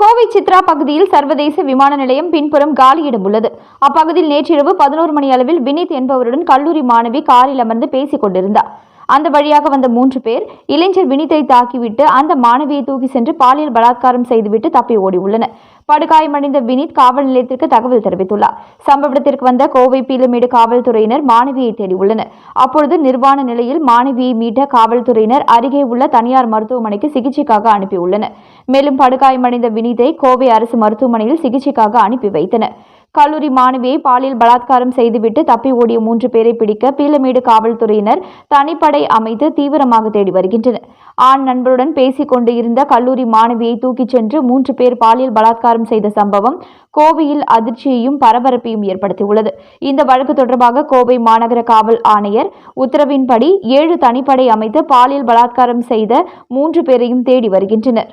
கோவை சித்ரா பகுதியில் சர்வதேச விமான நிலையம் பின்புறம் காலியிடம் உள்ளது. அப்பகுதியில் நேற்றிரவு பதினோரு மணி அளவில் வினித் என்பவருடன் கல்லூரி மாணவி காரில் அமர்ந்து பேசிக் கொண்டிருந்தார். அந்த வழியாக வந்த மூன்று பேர் இளைஞர் வினித்தை தாக்கிவிட்டு அந்த மாணவியை தூக்கி சென்று பாலியல் பலாத்காரம் செய்துவிட்டு தப்பி ஓடியுள்ளனர் படுகாயமடைந்த வினித் காவல் நிலையத்திற்கு தகவல் தெரிவித்துள்ளார். சம்பவத்திற்கு வந்த கோவை பீலமேடு காவல்துறையினர் மாணவியை தேடியுள்ளனர் அப்பொழுது நிர்வாண நிலையில் மாணவியை மீட்ட காவல்துறையினர் அருகே உள்ள தனியார் மருத்துவமனைக்கு சிகிச்சைக்காக அனுப்பியுள்ளனர். மேலும் படுகாயமடைந்த வினிதை கோவை அரசு மருத்துவமனையில் சிகிச்சைக்காக அனுப்பி வைத்தனர். கல்லூரி மாணவியை பாலியல் பலாத்காரம் செய்துவிட்டு தப்பி ஓடிய மூன்று பேரை பிடிக்க பீலமேடு காவல்துறையினர் தனிப்படை அமைத்து தீவிரமாக தேடி வருகின்றனர். ஆண் நண்பருடன் பேசிக் கொண்டு இருந்த கல்லூரி மாணவியை தூக்கிச் சென்று மூன்று பேர் பாலியல் பலாத்காரம் செய்த சம்பவம் கோவையில் அதிர்ச்சியையும் பரபரப்பையும் ஏற்படுத்தியுள்ளது. இந்த வழக்கு தொடர்பாக கோவை மாநகர காவல் ஆணையர் உத்தரவின்படி ஏழு தனிப்படை அமைத்து பாலியல் பலாத்காரம் செய்த மூன்று பேரையும் தேடி வருகின்றனர்.